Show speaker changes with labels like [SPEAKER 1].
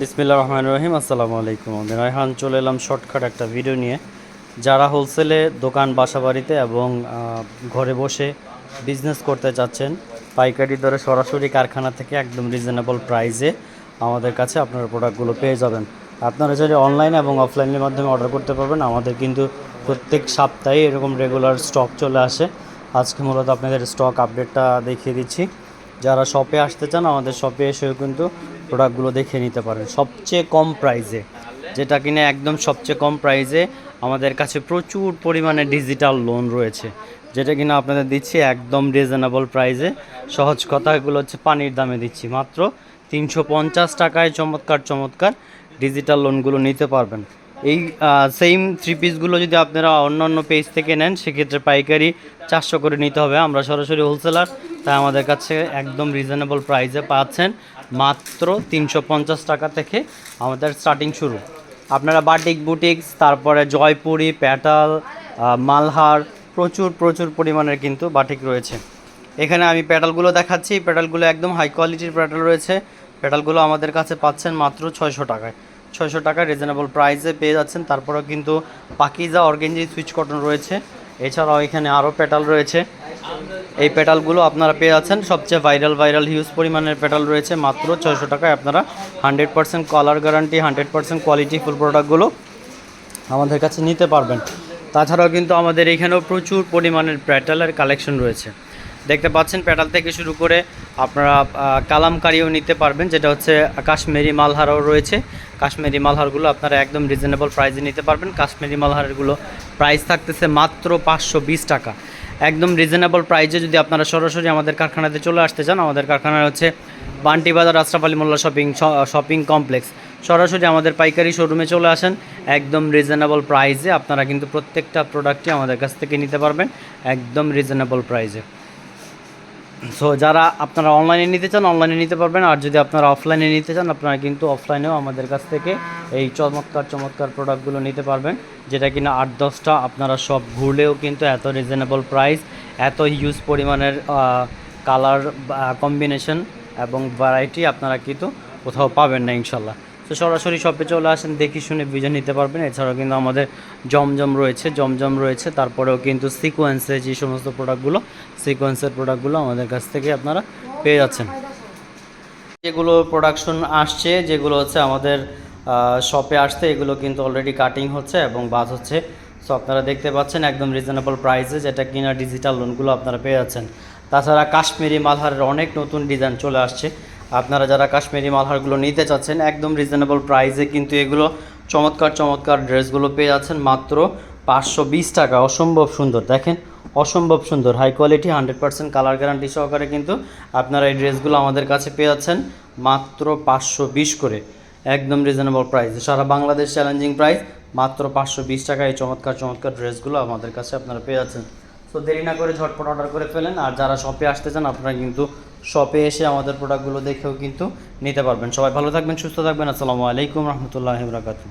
[SPEAKER 1] বিসমিল্লা রহমান রহিম, আসসালামু আলাইকুম। আমি রায়হান, চলে এলাম শর্টকাট একটা ভিডিও নিয়ে। যারা হোলসেলে দোকান বাসা বাড়িতে এবং ঘরে বসে বিজনেস করতে চাচ্ছেন, পাইকারি দরে সরাসরি কারখানা থেকে একদম রিজনেবল প্রাইসে আমাদের কাছে আপনারা প্রোডাক্টগুলো পেয়ে যাবেন। আপনারা যদি অনলাইন এবং অফলাইনের মাধ্যমে অর্ডার করতে পারবেন। আমাদের কিন্তু প্রত্যেক সপ্তাহে এরকম রেগুলার স্টক চলে আসে। আজকে মূলত আপনাদের স্টক আপডেটটা দেখিয়ে দিচ্ছি। যারা শপে আসতে চান, আমাদের শপে এসেও কিন্তু প্রোডাক্টগুলো দেখে নিতে পারেন। সবচেয়ে কম প্রাইসে যেটা কিনা একদম সবচেয়ে কম প্রাইসে আমাদের কাছে প্রচুর পরিমাণে ডিজিটাল লোন রয়েছে। যেটা কিনা আপনাদের দিচ্ছি একদম রিজনেবল প্রাইজে সহজ কথা এগুলো হচ্ছে পানির দামে দিচ্ছি। মাত্র তিনশো পঞ্চাশ টাকায় চমৎকার চমৎকার ডিজিটাল লোনগুলো নিতে পারবেন। এই সেম থ্রি পিসগুলো যদি আপনারা অন্য অন্য পেজ থেকে নেন, সেক্ষেত্রে পাইকারি চারশো করে নিতে হবে। আমরা সরাসরি হোলসেলার তাই আমাদের কাছে একদম রিজনেবল প্রাইসে পাচ্ছেন। মাত্র তিনশো পঞ্চাশ টাকা থেকে আমাদের স্টার্টিং শুরু। আপনারা বাটিক বুটিক্স, তারপরে জয়পুরি, প্যাটাল মালহার, প্রচুর প্রচুর পরিমাণের কিন্তু বাটিক রয়েছে। এখানে আমি প্যাডালগুলো দেখাচ্ছি। প্যাডালগুলো একদম হাই কোয়ালিটির প্যাডাল রয়েছে। প্যাডালগুলো আমাদের কাছে পাচ্ছেন মাত্র ছয়শো টাকায়। ছয়শো টাকায় রিজনেবল প্রাইসে পেয়ে যাচ্ছেন। তারপরেও কিন্তু পাকিজা অর্গেঞ্জি সুইচ কটন রয়েছে। এছাড়াও এখানে আরও পেটাল রয়েছে। এই পেটালগুলো আপনারা পেয়ে যাচ্ছেন। সবচেয়ে ভাইরাল ভাইরাল হিউজ পরিমাণের পেটাল রয়েছে। মাত্র ছয়শো টাকায় আপনারা hundred percent colour guarantee hundred percent quality full প্রোডাক্টগুলো আমাদের কাছে নিতে পারবেন। তাছাড়াও কিন্তু আমাদের এখানেও প্রচুর পরিমাণের প্যাটালের কালেকশন রয়েছে। দেখতে পাচ্ছেন প্যাটাল থেকে শুরু করে আপনারা কালামকারিও নিতে পারবেন, যেটা হচ্ছে কাশ্মীরি মালহারও রয়েছে। কাশ্মীরি মালহারগুলো আপনারা একদম রিজনেবল প্রাইসে নিতে পারবেন। কাশ্মীরি মালহারগুলো প্রাইস থাকতেছে মাত্র পাঁচশো বিশ টাকা। একদম রিজনেবল প্রাইজে যদি আপনারা সরাসরি আমাদের কারখানাতে চলে আসতে চান, আমাদের কারখানা হচ্ছে Banti Bazar Ashraf Ali Mollah shopping shopping complex সরাসরি আমাদের পাইকারি শোরুমে চলে আসেন, একদম রিজনেবল প্রাইজে আপনারা কিন্তু প্রত্যেকটা প্রোডাক্টই আমাদের কাছ থেকে নিতে পারবেন, একদম রিজনেবল প্রাইজে সো যারা আপনারা অনলাইনে নিতে চান অনলাইনে নিতে পারবেন, আর যদি আপনারা অফলাইনে নিতে চান, আপনারা কিন্তু অফলাইনেও আমাদের কাছ থেকে চমৎকার চমৎকার প্রোডাক্টগুলো নিতে পারবেন, যেটা কিনা আট, দশটা, আপনারা সব ঘুরলেও কিন্তু এত রিজনেবল প্রাইস এত হিউজ পরিমাণের কালার কম্বিনেশন এবং ভ্যারাইটি আপনারা কিন্তু কোথাও পাবেন না ইনশাল্লাহ। তো সরাসরি শপে চলে আসেন, দেখি শুনে বুঝে নিতে পারবেন। এছাড়াও কিন্তু আমাদের জমজম রয়েছে জমজম রয়েছে, তারপরেও কিন্তু সিকোয়েন্সে যে সমস্ত প্রোডাক্টগুলো সিকোয়েন্সের প্রোডাক্টগুলো আমাদের কাছ থেকে আপনারা পেয়ে যাচ্ছেন। যেগুলো প্রোডাকশন আসছে, যেগুলো হচ্ছে আমাদের শপে আসতে এগুলো কিন্তু অলরেডি কাটিং হচ্ছে এবং বাজ হচ্ছে। সো আপনারা দেখতে পাচ্ছেন একদম রিজনেবল প্রাইসে যেটা কিনা ডিজিটাল লোনগুলো আপনারা পেয়ে যাচ্ছেন। তাছাড়া কাশ্মীরি মালহারের অনেক নতুন ডিজাইন চলে আসছে। আপনারা যারা কাশ্মীরি মালহারগুলো নিতে চাচ্ছেন, একদম রিজনেবল প্রাইসে কিন্তু এগুলো চমৎকার চমৎকার ড্রেসগুলো পেয়ে যাচ্ছেন। মাত্র পাঁচশো বিশ টাকা। অসম্ভব সুন্দর। দেখেন, অসম্ভব সুন্দর। High quality hundred percent colour guarantee সহকারে কিন্তু আপনারা এই ড্রেসগুলো আমাদের কাছে পেয়ে যাচ্ছেন। মাত্র পাঁচশো বিশ করে। একদম রিজনেবল প্রাইস সারা বাংলাদেশ চ্যালেঞ্জিং প্রাইস মাত্র পাঁচশো বিশ টাকা এই চমৎকার চমৎকার ড্রেসগুলো আমাদের কাছে আপনারা পেয়ে যাচ্ছেন। তো দেরি না করে ঝটপট অর্ডার করে ফেলেন, আর যারা শপে আসতে চান, আপনারা কিন্তু শপে এসে আমাদের প্রোডাক্টগুলো দেখেও কিন্তু নিতে পারবেন। সবাই ভালো থাকবেন, সুস্থ থাকবেন। আসসালামু আলাইকুম রহমতুল্লাহ বরাকাতু